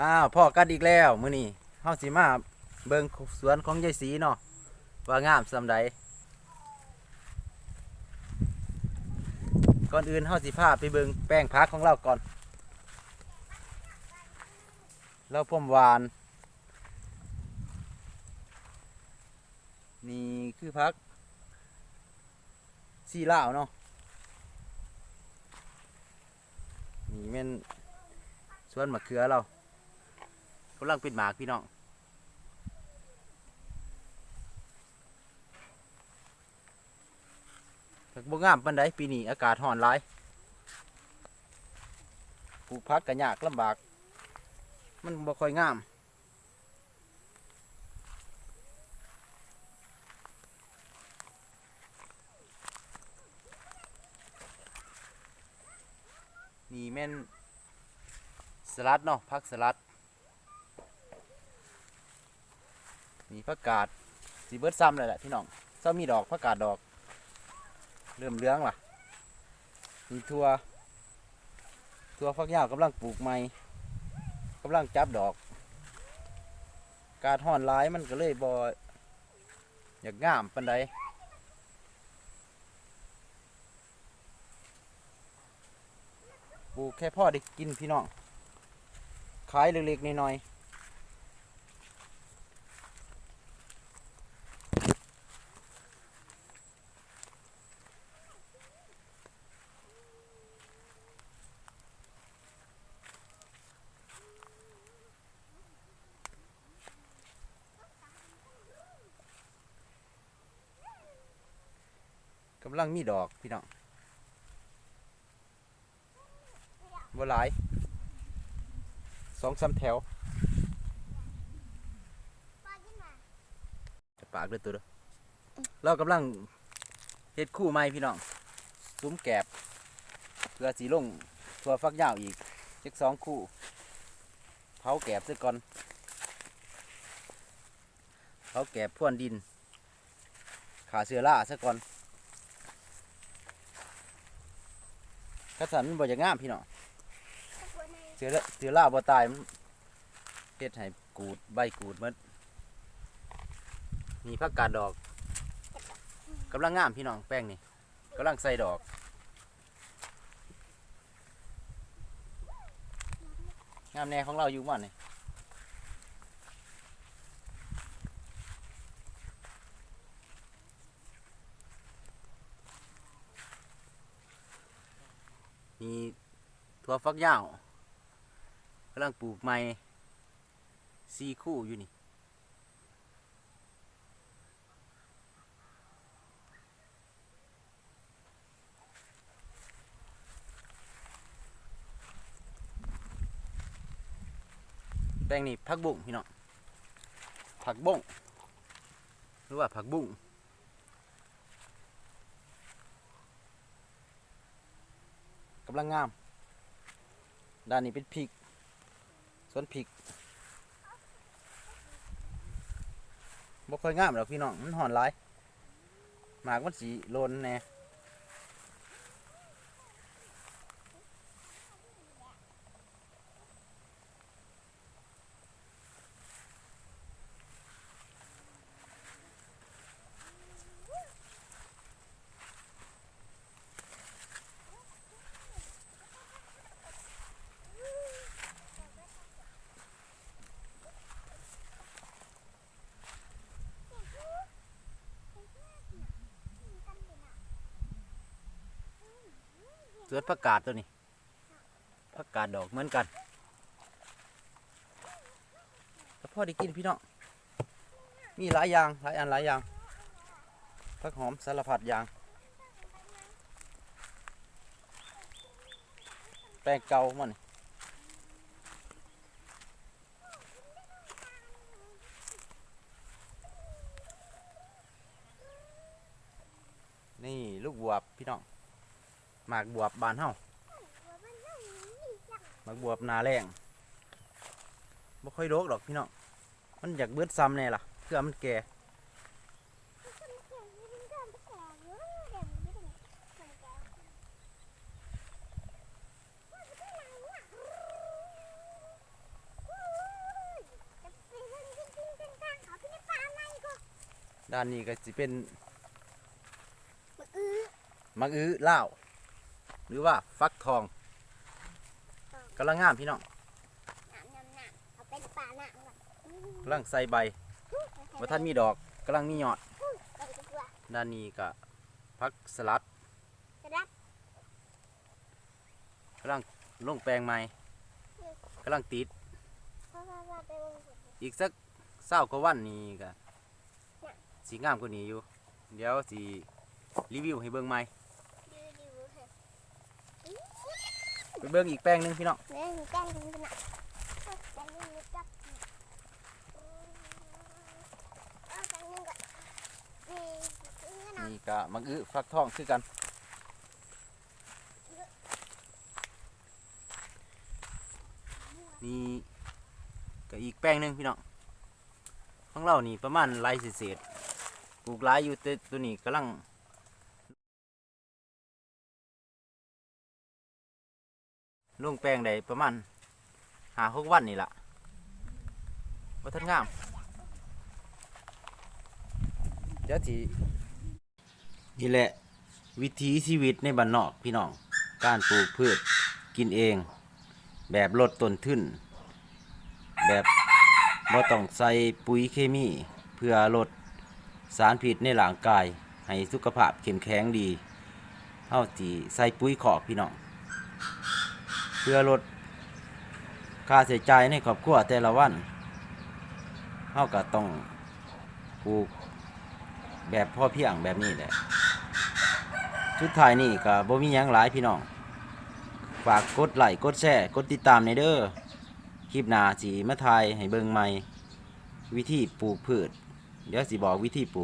อ้าวพ่อกันอีกแล้วมื้อนี้เฮาสิมาเบิ่งสวนของยายสีเนาะว่างามซำใดก่อนอื่นเฮาสิพาไปเบิ่งแป้งพักของเราก่อน เราพ่มหวาน นี่คือพักซีเล่าเนาะนี่แม่นสวนมะเขือเรา กำลังเป็นหมากพี่น้องผักบงามปันไดปีนี้อากาศร้อนหลายปลูกพักกันยากลำบาก มันบ่ค่อยงาม นี่แม่นสลัดเนาะผักสลัด นี่ผักกาดสีเบิดซ้ำเลยแหละพี่น้องซ้ำมีดอกผักกาดดอก เริ่มเลื้องล่ะมีทั่วทั่วฟักยาวกำลังปลูกใหม่กำลังจับดอก การห่อนร้ายมันก็เลยบออยากงามปันใดปลูกแค่พ่อได้กินพี่น้องขายเล็กๆน้อยๆำลังมีดอกพี่น้องบ่หลายสองสามแถวจะปากด้วยตัวเด้อเรากำลังเฮ็ดคู่ไม้พี่น้องซุ้มแกบเพื่อสีลงตัวฟักยาวอีกเช็คสองคู่เผาแกบซะก่อนเผาแกบพ่วนดิน ขาเสือล่าซะก่อน กระสันมันบ่จะงามพี่น้องเสือละเสือล่าบ่ตายมันเฮ็ดให้กูดใบกูดหมันนี่ผักกาดดอกกำลังงามพี่น้องแป้งนี่กำลังใส่ดอกงามแน่ของเราอยู่บ้านนี่ มีถั่วฟักยาวกำลังปลูกใหม่สี่คู่อยู่นี่แป้งนี่ผักบุ้งพี่น้องผักบุ้งหรือว่าผักบุ้งำลังงาม ด้านนี้เป็นพริกสวนพริกบ่ค่อยงามหรอกพี่น้องมันหอนหลายหมากมันสีโลนแน่ วนผักกาดตัวนี้ผักกาดดอกเหมือนกันแล้วพ่อได้กินพี่น้องมีหลายอย่างหลายอันหลายอย่างผักหอมสารพัดอย่างแป้งเก่ามันนี่ หมากบวบบานเฮาหมากบวบนาแรงไม่ค่อยโรกรอกพี่น้องมันอยากเบิอซ้ำแน่ล่ะเพื่อมันแก่ด้านนี้ก็จะเป็น มักอื้อมักอื้อเหล้า หรือว่าฟักทองกำลังงามพี่น้องน้ำน้ำน้ำเอาเป็นปลาหนังก่อนอื้อกำลังใส่ใบว่าท่านมีดอกกำลังมียอดไปดีกว่าด้านนี้ก็พักสลัดจะรับกำลังลงแปลงใหม่กำลังติดเพราะว่าว่าไปวงกดอีกสักเศร้ากว่าวันนี้ก็สีงามกว่านี้อยู่ เดี๋ยวสีรีวิวให้เบิ่งใหม่ ดูดูเถอะ ไป เบิ่งอีกแปลงหนึงพี่น้อง เล่นแกล้งกันขนาดแกล้งกันจับเอาแกล้งกันนี่นี่นะนี่ก็มักอื้อฟักทองคือกัน นี่ก็อีกแปลงหนึงพี่น้องของเรานี่ประมาณไรเศษๆปลูกหลายอยู่แต่ตัวนี้กำลัง ลงแปลงได้ประมาณหาหกวันนี่ละว่าทันงาม เดี๋ยวทีนี่แหละ วิถีชีวิตในบ้านนอกพี่น้อง การปลูกพืชกินเอง แบบลดต้นทุนแบบบ่ต้องใส่ปุ๋ยเคมี เพื่อลดสารพิษในร่างกาย ให้สุขภาพเข้มแข็งดีเฮาสิใส่ปุ๋ยขอกพี่น้อง เพื่อลดค่าใช้จ่ายในครอบครัวแต่ละวันเฮาก็ต้องปลูกแบบพ่อเพียงแบบนี้แหละชุดท้ายนี่ก็บ่มีหยังหลายพี่น้อง ฝากกดไลค์กดแชร์กดติดตามในเด้อคลิปหน้าสิมาถ่ายให้เบิ่งใหม่ วิธีปลูกพืช เดี๋ยวสิบอกวิธีปลูก